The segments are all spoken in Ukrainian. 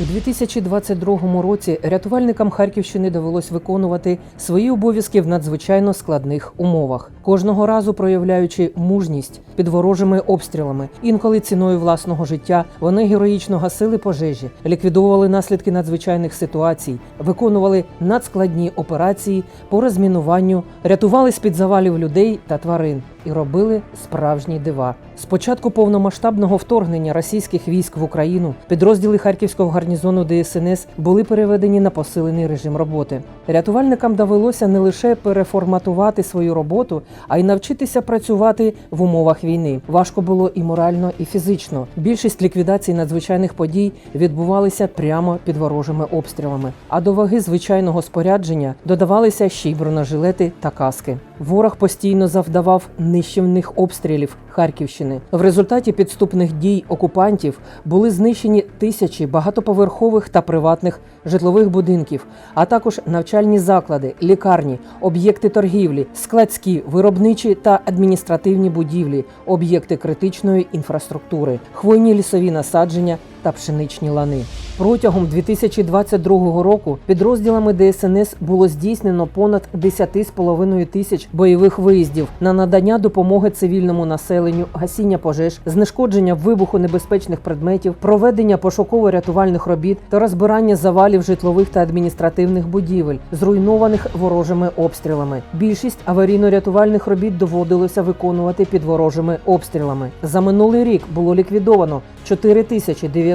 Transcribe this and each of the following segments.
У 2022 році рятувальникам Харківщини довелось виконувати свої обов'язки в надзвичайно складних умовах, кожного разу проявляючи мужність під ворожими обстрілами. Інколи ціною власного життя вони героїчно гасили пожежі, ліквідовували наслідки надзвичайних ситуацій, виконували надскладні операції по розмінуванню, рятували з під завалів людей та тварин і робили справжні дива. З початку повномасштабного вторгнення російських військ в Україну підрозділи Харківського гарнізону ДСНС були переведені на посилений режим роботи. Рятувальникам довелося не лише переформатувати свою роботу, а й навчитися працювати в умовах війни. Важко було і морально, і фізично. Більшість ліквідацій надзвичайних подій відбувалися прямо під ворожими обстрілами. А до ваги звичайного спорядження додавалися ще й бронежилети та каски. Ворог постійно завдавав нищівних обстрілів Харківщини. В результаті підступних дій окупантів були знищені тисячі багатоповерхових та приватних житлових будинків, а також навчальні заклади, лікарні, об'єкти торгівлі, складські, виробничі та адміністративні будівлі, об'єкти критичної інфраструктури, хвойні лісові насадження та пшеничні лани. Протягом 2022 року підрозділами ДСНС було здійснено понад 10,5 тисяч бойових виїздів на надання допомоги цивільному населенню, гасіння пожеж, знешкодження вибухонебезпечних предметів, проведення пошуково-рятувальних робіт та розбирання завалів житлових та адміністративних будівель, зруйнованих ворожими обстрілами. Більшість аварійно-рятувальних робіт доводилося виконувати під ворожими обстрілами. За минулий рік було ліквідовано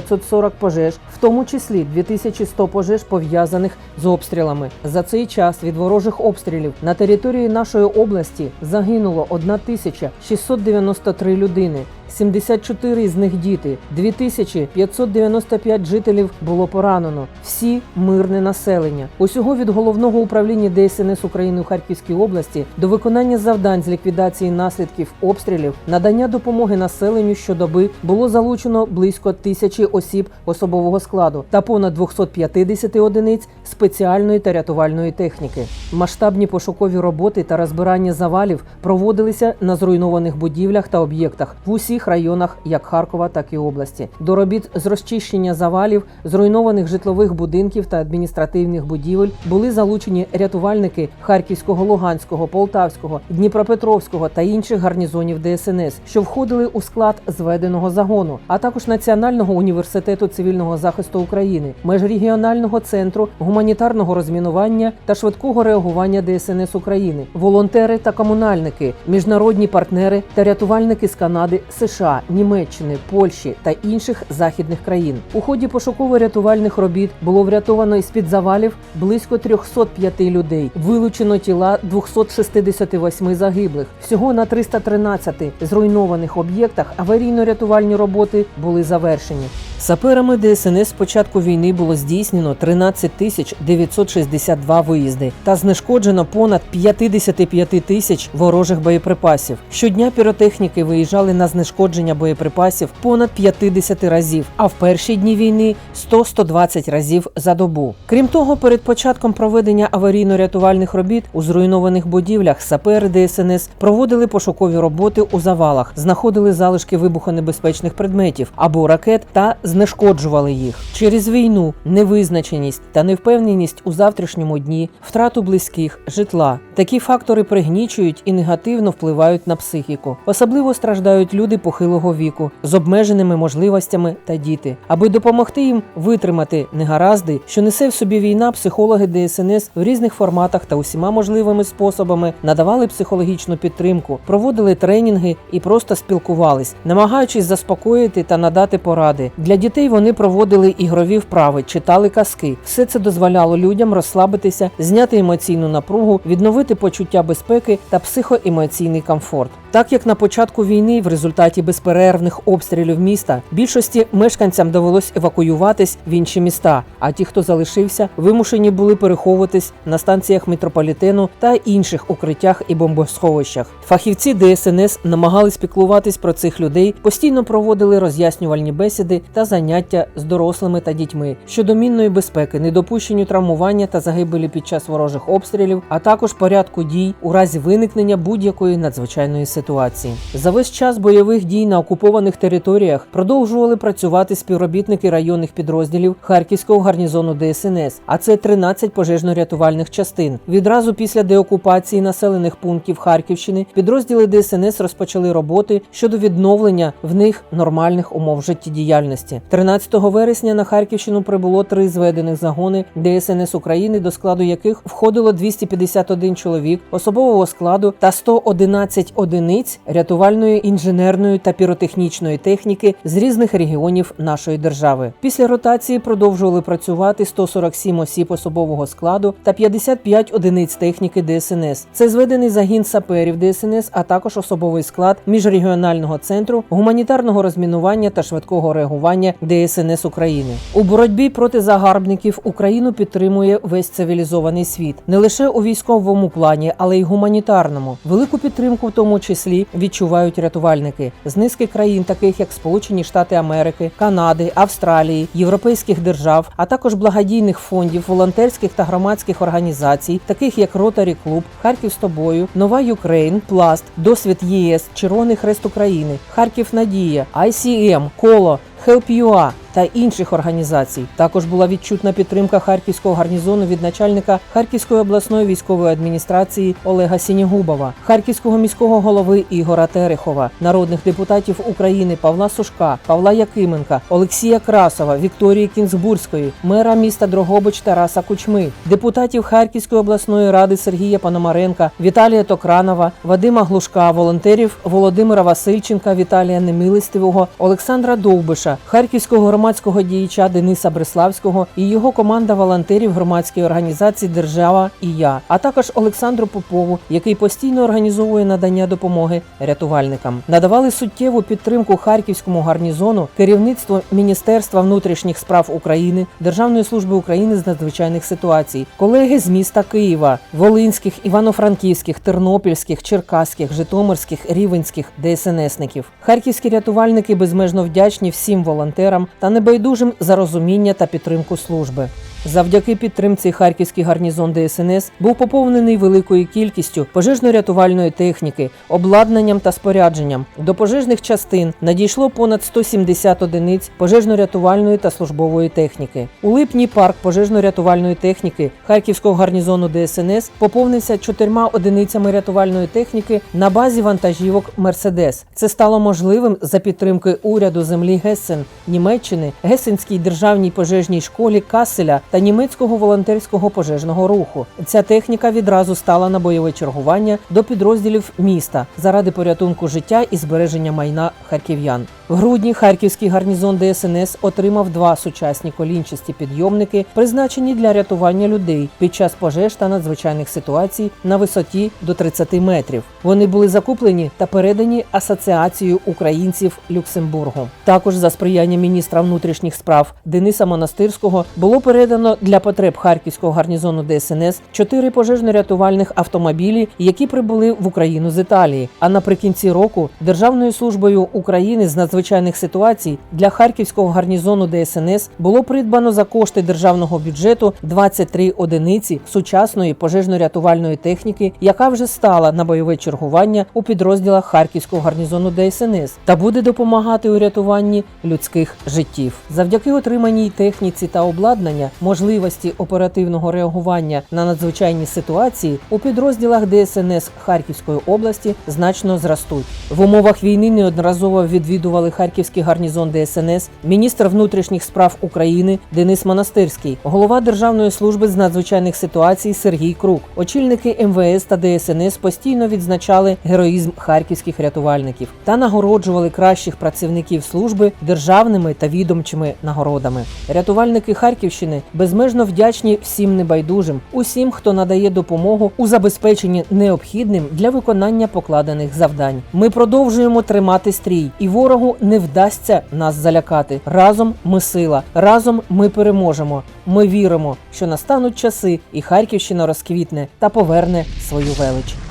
4940 пожеж, в тому числі 2100 пожеж пов'язаних з обстрілами. За цей час від ворожих обстрілів на території нашої області загинуло 1693 людини. 74 з них діти, 2595 жителів було поранено. Всі мирне населення. Усього від головного управління ДСНС України у Харківській області до виконання завдань з ліквідації наслідків обстрілів, надання допомоги населенню щодоби було залучено близько тисячі осіб особового складу та понад 250 одиниць спеціальної та рятувальної техніки. Масштабні пошукові роботи та розбирання завалів проводилися на зруйнованих будівлях та об'єктах в усіх районах, як Харкова, так і області. До робіт з розчищення завалів, зруйнованих житлових будинків та адміністративних будівель були залучені рятувальники Харківського, Луганського, Полтавського, Дніпропетровського та інших гарнізонів ДСНС, що входили у склад зведеного загону, а також Національного університету цивільного захисту України, межрегіонального центру гуманітарного розмінування та швидкого реагування ДСНС України, волонтери та комунальники, міжнародні партнери та рятувальники з Канади, США, Німеччини, Польщі та інших західних країн. У ході пошуково-рятувальних робіт було врятовано із під завалів близько 305 людей. Вилучено тіла 268 загиблих. Всього на 313 зруйнованих об'єктах аварійно-рятувальні роботи були завершені. Саперами ДСНС з початку війни було здійснено 13 тисяч 962 виїзди та знешкоджено понад 55 тисяч ворожих боєприпасів. Щодня піротехніки виїжджали на знешкодження боєприпасів понад 50 разів, а в перші дні війни 100-120 разів за добу. Крім того, перед початком проведення аварійно-рятувальних робіт у зруйнованих будівлях сапери ДСНС проводили пошукові роботи у завалах, знаходили залишки вибухонебезпечних предметів або ракет та знешкоджували їх через війну, невизначеність та невпевненість у завтрашньому дні, втрату близьких, житла. Такі фактори пригнічують і негативно впливають на психіку. Особливо страждають люди похилого віку з обмеженими можливостями та діти. Аби допомогти їм витримати негаразди, що несе в собі війна, психологи ДСНС в різних форматах та усіма можливими способами надавали психологічну підтримку, проводили тренінги і просто спілкувались, намагаючись заспокоїти та надати поради. Для дітей вони проводили ігрові вправи, читали казки. Все це дозволяло людям розслабитися, зняти емоційну напругу, відновити почуття безпеки та психоемоційний комфорт. Так як на початку війни, в результаті безперервних обстрілів міста, більшості мешканцям довелось евакуюватись в інші міста. А ті, хто залишився, вимушені були переховуватись на станціях метрополітену та інших укриттях і бомбосховищах. Фахівці ДСНС намагались піклуватись про цих людей, постійно проводили роз'яснювальні бесіди та заняття з дорослими та дітьми щодо мінної безпеки, недопущенню травмування та загибелі під час ворожих обстрілів, а також порядку дій у разі виникнення будь-якої надзвичайної ситуації. Ситуації. За весь час бойових дій на окупованих територіях продовжували працювати співробітники районних підрозділів Харківського гарнізону ДСНС, а це 13 пожежно-рятувальних частин. Відразу після деокупації населених пунктів Харківщини підрозділи ДСНС розпочали роботи щодо відновлення в них нормальних умов життєдіяльності. 13 вересня на Харківщину прибуло три зведених загони ДСНС України, до складу яких входило 251 чоловік особового складу та 111 одиниць рятувальної, інженерної та піротехнічної техніки з різних регіонів нашої держави. Після ротації продовжували працювати 147 осіб особового складу та 55 одиниць техніки ДСНС. Це зведений загін саперів ДСНС, а також особовий склад міжрегіонального центру гуманітарного розмінування та швидкого реагування ДСНС України. У боротьбі проти загарбників Україну підтримує весь цивілізований світ не лише у військовому плані, але й гуманітарному. Велику підтримку в тому числі відчувають рятувальники з низки країн, таких як Сполучені Штати Америки, Канади, Австралії, європейських держав, а також благодійних фондів, волонтерських та громадських організацій, таких як Ротарі Клуб, Харків з тобою, Нова Юкрейн, Пласт, Досвід ЄС, Червоний Хрест України, Харків Надія, ICM, Коло. HelpUA та інших організацій. Також була відчутна підтримка харківського гарнізону від начальника Харківської обласної військової адміністрації Олега Сінігубова, харківського міського голови Ігора Терехова, народних депутатів України Павла Сушка, Павла Якименка, Олексія Красова, Вікторії Кінзбурської, мера міста Дрогобич Тараса Кучми, депутатів Харківської обласної ради Сергія Пономаренка, Віталія Токранова, Вадима Глушка, волонтерів Володимира Васильченка, Віталія Немилистивого, Олександра Довбиша, харківського громадського діяча Дениса Бреславського і його команда волонтерів громадської організації Держава і я, а також Олександру Попову, який постійно організовує надання допомоги рятувальникам. Надавали суттєву підтримку харківському гарнізону, керівництво Міністерства внутрішніх справ України, Державної служби України з надзвичайних ситуацій, колеги з міста Києва, Волинських, Івано-Франківських, Тернопільських, Черкаських, Житомирських, Рівенських ДСНСників. Харківські рятувальники безмежно вдячні всім волонтерам та небайдужим за розуміння та підтримку служби. Завдяки підтримці харківський гарнізон ДСНС був поповнений великою кількістю пожежно-рятувальної техніки, обладнанням та спорядженням. До пожежних частин надійшло понад 170 одиниць пожежно-рятувальної та службової техніки. У липні парк пожежно-рятувальної техніки харківського гарнізону ДСНС поповнився чотирма одиницями рятувальної техніки на базі вантажівок Мерседес. Це стало можливим за підтримки уряду землі Гессен, Німеччини, Гесенській державній пожежній школі Касселя та німецького волонтерського пожежного руху. Ця техніка відразу стала на бойове чергування до підрозділів міста заради порятунку життя і збереження майна харків'ян. В грудні харківський гарнізон ДСНС отримав два сучасні колінчасті підйомники, призначені для рятування людей під час пожеж та надзвичайних ситуацій на висоті до 30 метрів. Вони були закуплені та передані асоціацією українців Люксембургу. Також за сприяння міністра внутрішніх справ Дениса Монастирського було передано для потреб харківського гарнізону ДСНС чотири пожежно-рятувальних автомобілі, які прибули в Україну з Італії. А наприкінці року Державною службою України з надзвичайних ситуацій для харківського гарнізону ДСНС було придбано за кошти державного бюджету 23 одиниці сучасної пожежно-рятувальної техніки, яка вже стала на бойове чергування у підрозділах харківського гарнізону ДСНС та буде допомагати у рятуванні людських життів. Завдяки отриманій техніці та обладнання, можливості оперативного реагування на надзвичайні ситуації у підрозділах ДСНС Харківської області значно зростуть. В умовах війни неодноразово відвідували харківський гарнізон ДСНС, міністр внутрішніх справ України Денис Монастирський, голова Державної служби з надзвичайних ситуацій Сергій Крук. Очільники МВС та ДСНС постійно відзначали героїзм харківських рятувальників та нагороджували кращих працівників служби державними та відомчими нагородами. Рятувальники Харківщини безмежно вдячні всім небайдужим, усім, хто надає допомогу у забезпеченні необхідним для виконання покладених завдань. Ми продовжуємо тримати стрій, і ворогу не вдасться нас залякати. Разом ми сила, разом ми переможемо. Ми віримо, що настануть часи, і Харківщина розквітне та поверне свою велич.